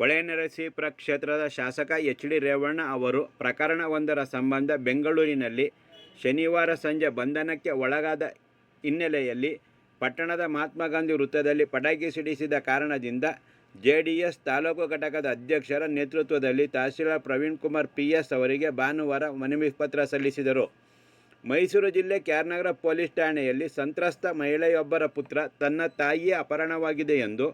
ಹೊಳೆನರಸೀಪುರ ಕ್ಷೇತ್ರದ ಶಾಸಕ H D Revanna ಅವರು ಪ್ರಕರಣವೊಂದರ ಸಂಬಂಧ ಬೆಂಗಳೂರಿನಲ್ಲಿ ಶನಿವಾರ ಸಂಜೆ ಬಂಧನಕ್ಕೆ ಒಳಗಾದ ಹಿನ್ನೆಲೆಯಲ್ಲಿ ಪಟ್ಟಣದ ಮಹಾತ್ಮ ಗಾಂಧಿ ವೃತ್ತದಲ್ಲಿ ಪಟಾಕಿ ಸಿಡಿಸಿದ ಕಾರಣದಿಂದ ಜೆ ಡಿ ಎಸ್ ತಾಲೂಕು ಘಟಕದ ಅಧ್ಯಕ್ಷರ ನೇತೃತ್ವದಲ್ಲಿ ತಹಸೀಲ್ದಾರ್ ಪ್ರವೀಣ್ ಕುಮಾರ್ ಪಿ ಎಸ್ ಅವರಿಗೆ ಭಾನುವಾರ ಮನವಿ ಪತ್ರ ಸಲ್ಲಿಸಿದರು. ಮೈಸೂರು ಜಿಲ್ಲೆ ಕ್ಯಾರ್ನಗರ ಪೊಲೀಸ್ ಠಾಣೆಯಲ್ಲಿ ಸಂತ್ರಸ್ತ ಮಹಿಳೆಯೊಬ್ಬರ ಪುತ್ರ ತನ್ನ ತಾಯಿಯೇ ಅಪಹರಣವಾಗಿದೆ ಎಂದು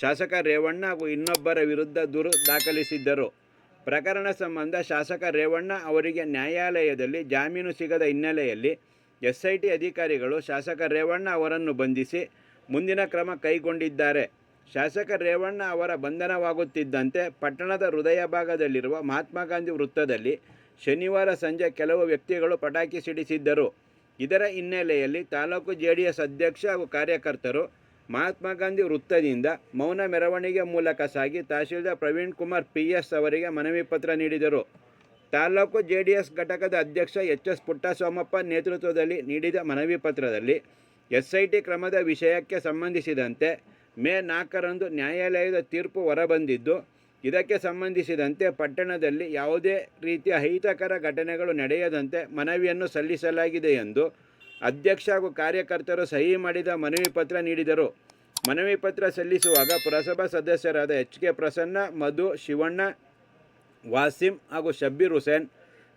ಶಾಸಕ ರೇವಣ್ಣ ಹಾಗೂ ಇನ್ನೊಬ್ಬರ ವಿರುದ್ಧ ದೂರು ದಾಖಲಿಸಿದ್ದರು. ಪ್ರಕರಣ ಸಂಬಂಧ ಶಾಸಕ ರೇವಣ್ಣ ಅವರಿಗೆ ನ್ಯಾಯಾಲಯದಲ್ಲಿ ಜಾಮೀನು ಸಿಗದ ಹಿನ್ನೆಲೆಯಲ್ಲಿ ಎಸ್ಐಟಿ ಅಧಿಕಾರಿಗಳು ಶಾಸಕ ರೇವಣ್ಣ ಅವರನ್ನು ಬಂಧಿಸಿ ಮುಂದಿನ ಕ್ರಮ ಕೈಗೊಂಡಿದ್ದಾರೆ. ಶಾಸಕ ರೇವಣ್ಣ ಅವರ ಬಂಧನವಾಗುತ್ತಿದ್ದಂತೆ ಪಟ್ಟಣದ ಹೃದಯ ಭಾಗದಲ್ಲಿರುವ ಮಹಾತ್ಮ ಗಾಂಧಿ ವೃತ್ತದಲ್ಲಿ ಶನಿವಾರ ಸಂಜೆ ಕೆಲವು ವ್ಯಕ್ತಿಗಳು ಪಟಾಕಿ ಸಿಡಿಸಿದ್ದರು. ಇದರ ಹಿನ್ನೆಲೆಯಲ್ಲಿ ತಾಲೂಕು ಜೆ ಡಿ ಎಸ್ ಅಧ್ಯಕ್ಷ ಹಾಗೂ ಕಾರ್ಯಕರ್ತರು ಮಹಾತ್ಮ ಗಾಂಧಿ ವೃತ್ತದಿಂದ ಮೌನ ಮೆರವಣಿಗೆ ಮೂಲಕ ಸಾಗಿ ತಹಶೀಲ್ದಾರ್ ಪ್ರವೀಣ್ ಕುಮಾರ್ ಪಿ ಎಸ್ ಅವರಿಗೆ ಮನವಿ ಪತ್ರ ನೀಡಿದರು. ತಾಲೂಕು ಜೆ ಘಟಕದ ಅಧ್ಯಕ್ಷ ಎಚ್ ಎಸ್ ಪುಟ್ಟಸ್ವಾಮಪ್ಪ ನೇತೃತ್ವದಲ್ಲಿ ನೀಡಿದ ಮನವಿ ಪತ್ರದಲ್ಲಿ ಎಸ್ಐಟಿ ಕ್ರಮದ ವಿಷಯಕ್ಕೆ ಸಂಬಂಧಿಸಿದಂತೆ ಮೇ ನಾಲ್ಕರಂದು ನ್ಯಾಯಾಲಯದ ತೀರ್ಪು ಹೊರಬಂದಿದ್ದು, ಇದಕ್ಕೆ ಸಂಬಂಧಿಸಿದಂತೆ ಪಟ್ಟಣದಲ್ಲಿ ಯಾವುದೇ ರೀತಿಯ ಅಹಿತಕರ ಘಟನೆಗಳು ನಡೆಯದಂತೆ ಮನವಿಯನ್ನು ಸಲ್ಲಿಸಲಾಗಿದೆ ಎಂದು ಅಧ್ಯಕ್ಷ ಹಾಗೂ ಕಾರ್ಯಕರ್ತರು ಸಹಿ ಮಾಡಿದ ಮನವಿ ಪತ್ರ ನೀಡಿದರು. ಮನವಿ ಪತ್ರ ಸಲ್ಲಿಸುವಾಗ ಪುರಸಭಾ ಸದಸ್ಯರಾದ ಎಚ್ ಕೆ ಪ್ರಸನ್ನ, ಮಧು, ಶಿವಣ್ಣ, ವಾಸಿಂ ಹಾಗೂ ಶಬ್ಬೀರ್ ಹುಸೇನ್,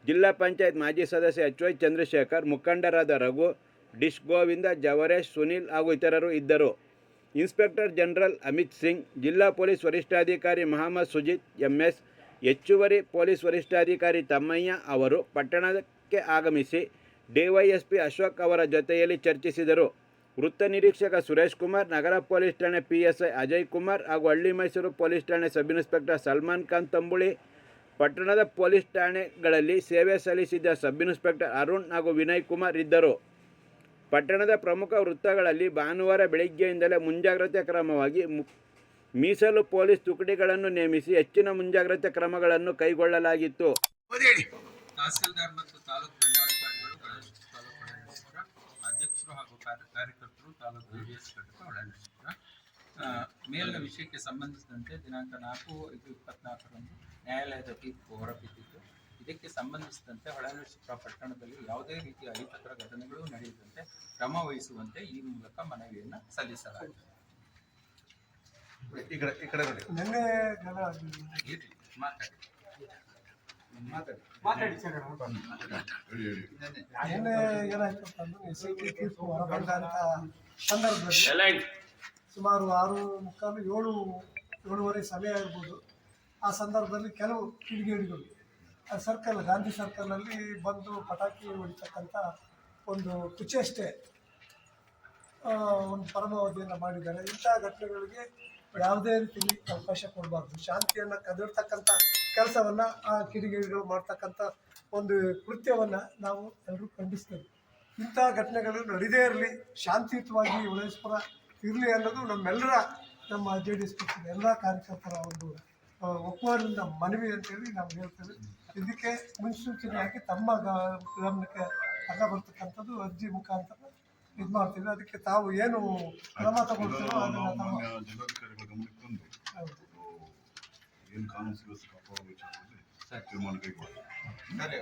ಜಿಲ್ಲಾ ಪಂಚಾಯತ್ ಮಾಜಿ ಸದಸ್ಯ ಎಚ್ ವೈ ಚಂದ್ರಶೇಖರ್, ಮುಖಂಡರಾದ ರಘು, ಡಿಶ್ ಗೋವಿಂದ, ಜವರೇಶ್, ಸುನಿಲ್ ಹಾಗೂ ಇತರರು ಇದ್ದರು. ಇನ್ಸ್ಪೆಕ್ಟರ್ ಜನರಲ್ ಅಮಿತ್ ಸಿಂಗ್, ಜಿಲ್ಲಾ ಪೊಲೀಸ್ ವರಿಷ್ಠಾಧಿಕಾರಿ ಮಹಮ್ಮದ್ ಸುಜಿತ್, ಎಂಎಸ್ ಹೆಚ್ಚುವರಿ ಪೊಲೀಸ್ ವರಿಷ್ಠಾಧಿಕಾರಿ ತಮ್ಮಯ್ಯ ಅವರು ಪಟ್ಟಣಕ್ಕೆ ಆಗಮಿಸಿ ಡಿವೈಎಸ್ಪಿ ಅಶೋಕ್ ಅವರ ಜೊತೆಯಲ್ಲಿ ಚರ್ಚಿಸಿದರು. ವೃತ್ತ ನಿರೀಕ್ಷಕ ಸುರೇಶ್ ಕುಮಾರ್, ನಗರ ಪೊಲೀಸ್ ಠಾಣೆ P S I Ajay Kumar ಹಾಗೂ ಹಳ್ಳಿ ಮೈಸೂರು ಪೊಲೀಸ್ ಠಾಣೆ ಸಬ್ ಇನ್ಸ್ಪೆಕ್ಟರ್ ಸಲ್ಮಾನ್ ಖಾನ್ ತಂಬುಳಿ, ಪಟ್ಟಣದ ಪೊಲೀಸ್ ಠಾಣೆಗಳಲ್ಲಿ ಸೇವೆ ಸಲ್ಲಿಸಿದ್ದ ಸಬ್ ಇನ್ಸ್ಪೆಕ್ಟರ್ ಅರುಣ್ ಹಾಗೂ ವಿನಯ್ ಕುಮಾರ್ ಇದ್ದರು. ಪಟ್ಟಣದ ಪ್ರಮುಖ ವೃತ್ತಗಳಲ್ಲಿ ಭಾನುವಾರ ಬೆಳಗ್ಗೆಯಿಂದಲೇ ಮುಂಜಾಗ್ರತೆ ಕ್ರಮವಾಗಿ ಮೀಸಲು ಪೊಲೀಸ್ ತುಕಡಿಗಳನ್ನು ನೇಮಿಸಿ ಹೆಚ್ಚಿನ ಮುಂಜಾಗ್ರತೆ ಕ್ರಮಗಳನ್ನು ಕೈಗೊಳ್ಳಲಾಗಿತ್ತು. ಕಾರ್ಯಕರ್ತರು ತಾಲೂಕು ಜೆಡಿಎಸ್ ಘಟಕ ಆ, ಮೇಲಿನ ವಿಷಯಕ್ಕೆ ಸಂಬಂಧಿಸಿದಂತೆ ದಿನಾಂಕ ನಾಲ್ಕು ಐದು ಇಪ್ಪತ್ನಾಲ್ಕರಂದು ನ್ಯಾಯಾಲಯದ ತೀರ್ಪು ಹೊರಬಿದ್ದಿದ್ದು ಇದಕ್ಕೆ ಸಂಬಂಧಿಸಿದಂತೆ ಹೊಳೆನರಸೀಪುರ ಪಟ್ಟಣದಲ್ಲಿ ಯಾವುದೇ ರೀತಿಯ ಅಹಿತಕರ ಘಟನೆಗಳು ನಡೆಯದಂತೆ ಕ್ರಮ ವಹಿಸುವಂತೆ ಈ ಮೂಲಕ ಮನವಿಯನ್ನು ಸಲ್ಲಿಸಲಾಗಿದೆ. ಈ ಮಾತಾಡಿ ಏನಾಯ್ತಪ್ಪ ಅಂದ್ರೆ ಎಸ್ ಐ ಟಿ ತೀರ್ಪು ಹೊರಬಂದಂತ ಸಂದರ್ಭದಲ್ಲಿ ಸುಮಾರು ಆರು ಮುಕ್ಕಾಲು ಏಳು ಏಳುವರೆ ಸಮಯ ಇರ್ಬೋದು ಆ ಸಂದರ್ಭದಲ್ಲಿ ಕೆಲವು ಕಿಡಿಗೇಡಿಗಳು ಆ ಸರ್ಕಲ್ ಗಾಂಧಿ ಸರ್ಕಲ್ನಲ್ಲಿ ಬಂದು ಪಟಾಕಿ ಹೊಡಿತಕ್ಕಂಥ ಒಂದು ಕುಚೇಷ್ಟೆ ಆ, ಒಂದು ಪರಮಾವಧಿಯನ್ನು ಮಾಡಿದ್ದಾರೆ. ಇಂಥ ಘಟನೆಗಳಿಗೆ ಯಾವುದೇ ರೀತಿಯಲ್ಲಿ ಅವಕಾಶ ಕೊಡಬಾರ್ದು. ಶಾಂತಿಯನ್ನು ಕದಿರ್ತಕ್ಕಂಥ ಕೆಲಸವನ್ನು ಆ ಕಿಡಿಗೇಡಿಗಳು ಮಾಡ್ತಕ್ಕಂಥ ಒಂದು ಕೃತ್ಯವನ್ನು ನಾವು ಎಲ್ಲರೂ ಖಂಡಿಸ್ತೇವೆ. ಇಂಥ ಘಟನೆಗಳು ನಡೀದೇ ಇರಲಿ, ಶಾಂತಿಯುತವಾಗಿ ಉಳಿಸ್ಪುರ ಇರಲಿ ಅನ್ನೋದು ನಮ್ಮೆಲ್ಲರ ನಮ್ಮ ಜೆ ಡಿ ಎಸ್ ಪಕ್ಷದ ಎಲ್ಲ ಕಾರ್ಯಕರ್ತರ ಒಂದು ಒಪ್ಪುವರಿಂದ ಮನವಿ ಅಂತೇಳಿ ನಾವು ಹೇಳ್ತೇವೆ. ಇದಕ್ಕೆ ಮುನ್ಸೂಚನೆಯಾಗಿ ತಮ್ಮ ಗಮನಕ್ಕೆ ಗಮನಕ್ಕೆ ತಗೊಬರ್ತಕ್ಕಂಥದ್ದು ಅರ್ಜಿ ಮುಖಾಂತರ ಇದು ಮಾಡ್ತೀವಿ. ಅದಕ್ಕೆ ತಾವು ಏನು ಕ್ರಮ ತಗೊಳ್ತೀರೋ ಅದನ್ನು ಏನು ಕಾನೂನು ಸುವ್ಯವಸ್ಥೆ ಕಾಪಾಡುವ ವಿಚಾರದಲ್ಲಿ ತೀರ್ಮಾನ ಕೈಗೊಳ್ಳಿ ಸರಿ